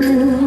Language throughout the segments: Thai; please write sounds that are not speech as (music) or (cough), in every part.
Ooh. (laughs)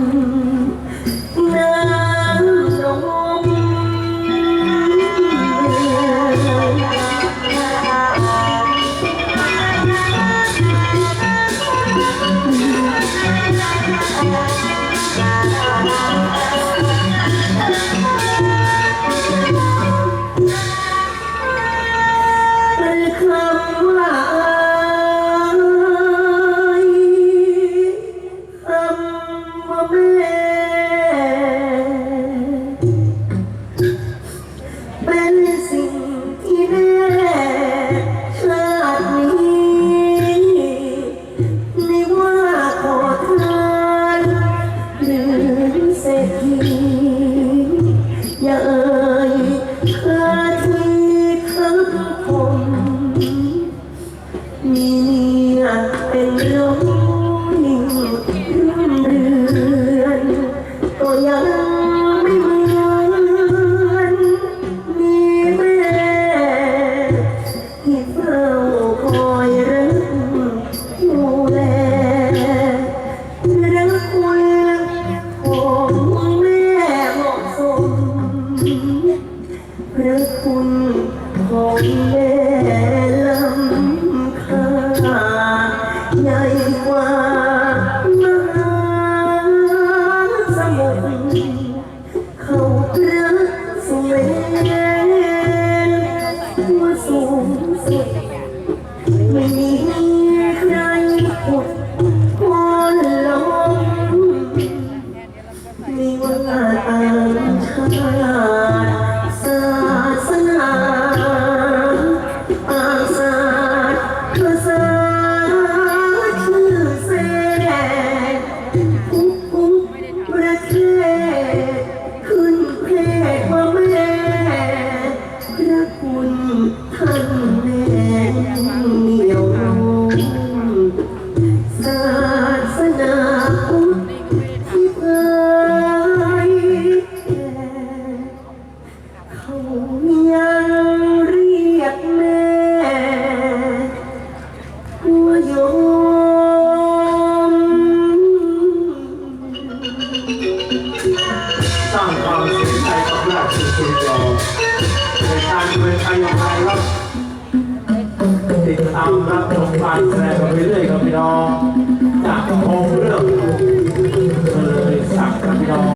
here. มีใครอดทนลงไม่ว่าต่างชาติ ยอมสร้างความเสียใจกับราชสุดยอมในการเป็นพยาบาลครับติดตามรับชมการแสดงไปเรื่อยครับพี่น้องจากโครงเรื่องเลยสักครับพี่น้อง